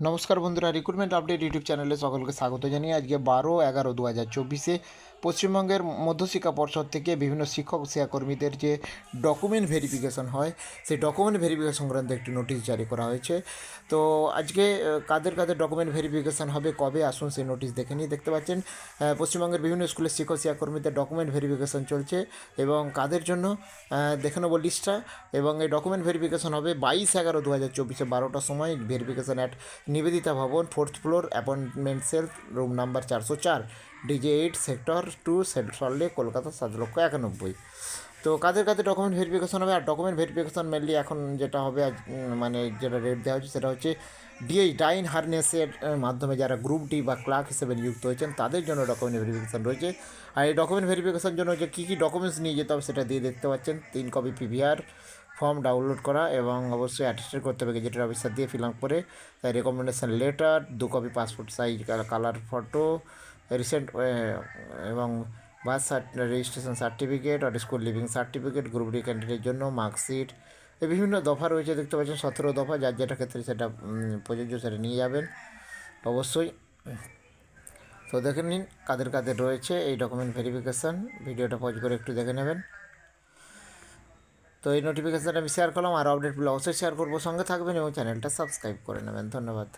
নমস্কার বন্ধুরা recruitment update YouTube চ্যানেলে সকলকে স্বাগত জানিয়ে আজকে বারো এগারো দু হাজার চব্বিশে পশ্চিমবঙ্গের মধ্যশিক্ষা পর্ষদ থেকে বিভিন্ন শিক্ষক শিক্ষাকর্মীদের যে ডকুমেন্ট ভেরিফিকেশন হয়, সেই ডকুমেন্ট ভেরিফিকেশন সংক্রান্ত একটি নোটিশ জারি করা হয়েছে। তো আজকে কাদের কাদের ডকুমেন্ট ভেরিফিকেশন হবে, কবে আসুন সেই নোটিশ দেখে নিয়ে দেখতে পাচ্ছেন পশ্চিমবঙ্গের বিভিন্ন স্কুলের শিক্ষক শিক্ষাকর্মীদের ডকুমেন্ট ভেরিফিকেশন চলছে এবং কাদের জন্য দেখে নেব লিস্টটা এবং এই ডকুমেন্ট ভেরিফিকেশন হবে বাইশ এগারো দু হাজার চব্বিশে বারোটার সময়। Verification at Nivedita Bhavan fourth floor appointment cell room number চারশো চার। DJ eight sector two central লে কলকাতা সাত লক্ষ একানব্বই। তো কাদের কাদের ডকুমেন্ট ভেরিফিকেশন হবে? আর ডকুমেন্ট ভেরিফিকেশন মেনলি এখন যেটা হবে মানে যেটা রেট দেওয়া হচ্ছে সেটা হচ্ছে ডিএইচ ডাইন হারনেসের মাধ্যমে যারা গ্রুপ ডি বা ক্লার্ক হিসেবে নিযুক্ত হয়েছেন, তাদের জন্য ডকুমেন্ট ভেরিফিকেশন রয়েছে। আর এই ডকুমেন্ট ভেরিফিকেশন জন্য যে কী কী ডকুমেন্টস নিয়ে যেতে হবে সেটা দিয়ে দেখতে পাচ্ছেন। তিন কপি পিভিআর ফর্ম ডাউনলোড করা এবং অবশ্যই অ্যাটেস্টেড করতে হবে গেজেটের অফিসার দিয়ে ফিল আপ করে। তাই রেকমেন্ডেশন লেটার দু copy passport size colour photo recent এবং বার্থ রেজিস্ট্রেশন সার্টিফিকেট আর school leaving certificate group D ক্যান্ডিডেটের জন্য মার্কশিট এই বিভিন্ন দফা রয়েছে, দেখতে পাচ্ছেন, সতেরো দফা, যার যেটা ক্ষেত্রে সেটা প্রযোজ্য সেটা নিয়ে যাবেন, অবশ্যই। তো দেখে নিন কাদের কাদের রয়েছে এই ডকুমেন্ট ভেরিফিকেশান ভিডিওটা পজ করে একটু দেখে নেবেন। তো এই নোটিফিকেশানটা আমি শেয়ার করলাম, আর আপডেটগুলো অবশ্যই শেয়ার করব, সঙ্গে থাকবেন এবং চ্যানেলটা সাবস্ক্রাইব করে নেবেন। ধন্যবাদ।